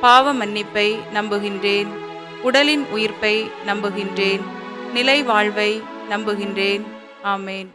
பாவ மன்னிப்பை நம்புகின்றேன். உடலின் உயிர்ப்பை நம்புகின்றேன். நிலை வாழ்வை நம்புகின்றேன். ஆமேன்.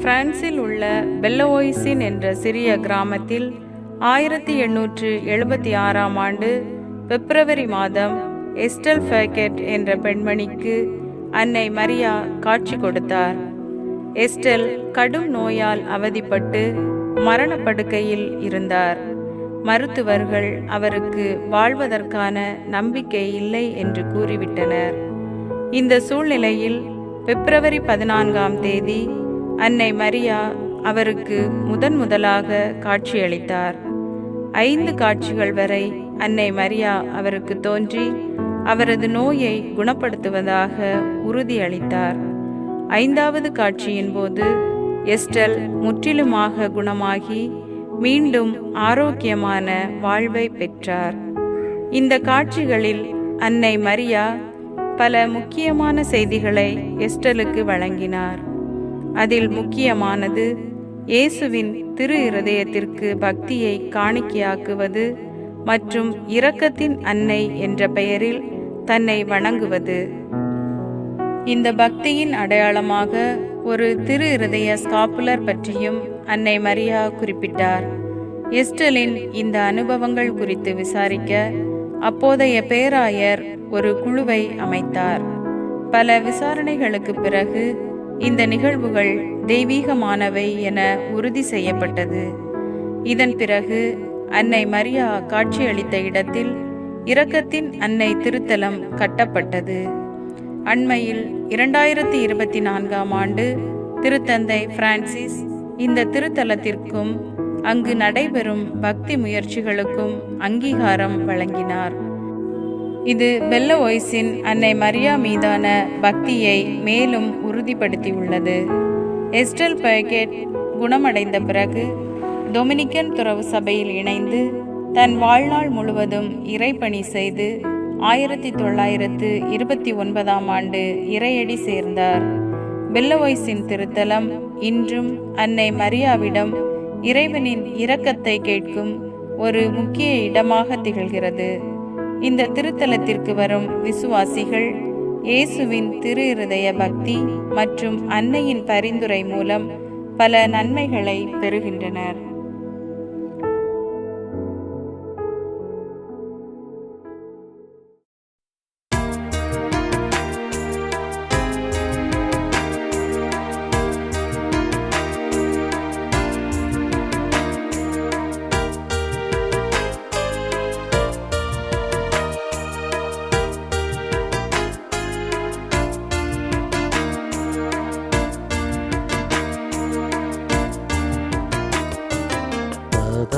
பிரான்சில் உள்ள பெல்லவோய்சின் என்ற சிறிய கிராமத்தில் ஆயிரத்தி எண்ணூற்று எழுபத்தி ஆறாம் ஆண்டு பிப்ரவரி மாதம் எஸ்டல் ஃபேக்கெட் என்ற பெண்மணிக்கு அன்னை மரியா காட்சி கொடுத்தார். எஸ்டல் கடும் நோயால் அவதிப்பட்டு மரணப்படுக்கையில் இருந்தார். மருத்துவர்கள் அவருக்கு வாழ்வதற்கான நம்பிக்கை இல்லை என்று கூறிவிட்டனர். இந்த சூழ்நிலையில் பிப்ரவரி பதினான்காம் தேதி அன்னை மரியா அவருக்கு முதன் முதலாக காட்சியளித்தார் ஐந்து காட்சிகள் வரை அன்னை மரியா அவருக்கு தோன்றி அவரது நோயை குணப்படுத்துவதாக உறுதியளித்தார் ஐந்தாவது காட்சியின் போது எஸ்டல் முற்றிலுமாக குணமாகி மீண்டும் ஆரோக்கியமான வாழ்வை பெற்றார். இந்த காட்சிகளில் அன்னை மரியா பல முக்கியமான செய்திகளை எஸ்டலுக்கு வழங்கினார். அதில் முக்கியமானது இயேசுவின் திரு இருதயத்திற்கு பக்தியை காணிக்கையாக்குவது மற்றும் இரக்கத்தின் அன்னை என்ற பெயரில் தன்னை வணங்குவது. இந்த பக்தியின் அடையாளமாக ஒரு திரு இருதய ஸ்காப்புலர் பற்றியும் அன்னை மரியா குறிப்பிட்டார். எஸ்டலின் இந்த அனுபவங்கள் குறித்து விசாரிக்க அப்போதைய பேராயர் ஒரு குழுவை அமைத்தார். பல விசாரணைகளுக்கு பிறகு இந்த நிகழ்வுகள் தெய்வீகமானவை என உறுதி செய்யப்பட்டது. இதன் பிறகு அன்னை மரியா காட்சியளித்த இடத்தில் இரக்கத்தின் அன்னை திருத்தலம் கட்டப்பட்டது. அண்மையில் இரண்டாயிரத்தி இருபத்தி நான்காம் ஆண்டு திருத்தந்தை பிரான்சிஸ் இந்த திருத்தலத்திற்கும் அங்கு நடைபெறும் பக்தி முயற்சிகளுக்கும் அங்கீகாரம் வழங்கினார். இது பெல்ல ஒய்ஸின் அன்னை மரியா மீதான பக்தியை மேலும் உறுதிப்படுத்தியுள்ளது. எஸ்டல் பேக்கெட் குணமடைந்த பிறகு டொமினிக்கன் துறவு சபையில் இணைந்து தன் வாழ்நாள் முழுவதும் இறைப்பணி செய்து ஆயிரத்தி தொள்ளாயிரத்து இருபத்தி ஒன்பதாம் ஆண்டு இறையடி சேர்ந்தார். பெல்லவாய்ஸின் திருத்தலம். இன்றும் அன்னை மரியாவிடம் இறைவனின் இரக்கத்தை கேட்கும் ஒரு முக்கிய இடமாக திகழ்கிறது. இந்த திருத்தலத்திற்கு வரும் விசுவாசிகள் இயேசுவின் திரு இருதய பக்தி மற்றும் அன்னையின் பரிந்துரை மூலம் பல நன்மைகளை பெறுகின்றனர்.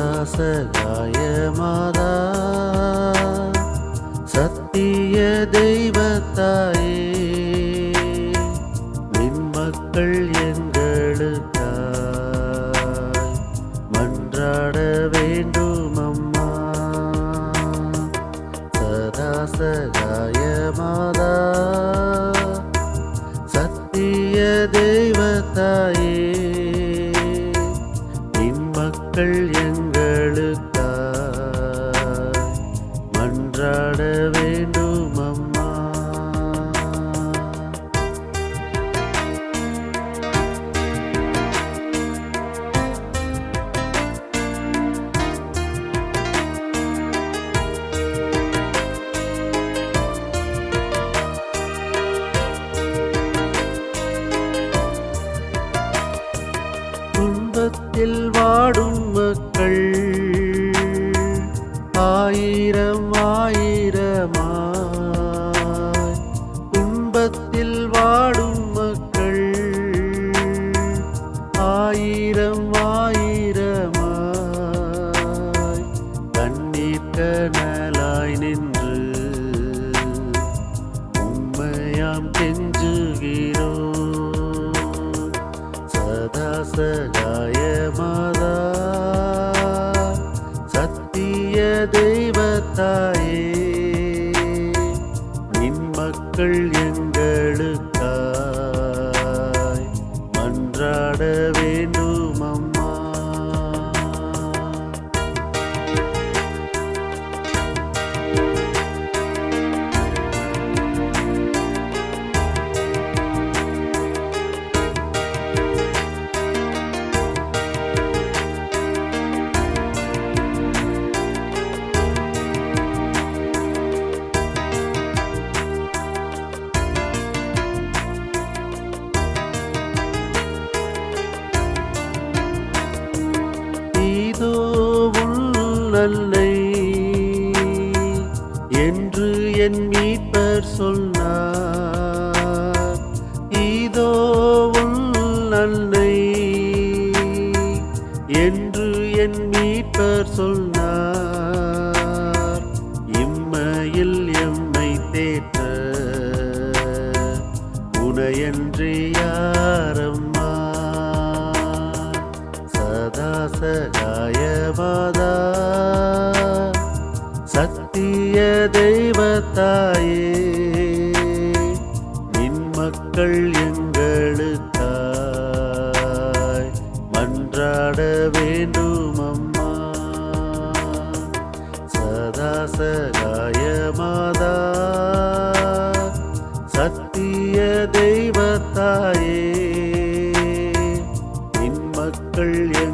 சகாய மாதா சத்திய தெய்வத்தாயே நின் மக்கள் எங்களுக்காய். மன்றாட வேண்டும் அம்மா சதாசகாய மாதா சத்திய தெய்வத்தாயே சத்திய தெய்வத்தாயே. நின் மக்கள் என்று என் மீட்பர் தெய்வத்தாயே நின் மக்கள் எங்களுக்காய் மன்றாட வேண்டும் அம்மா சதா சகாய மாதா சத்திய தெய்வத்தாயே நின் மக்கள் எங்கள்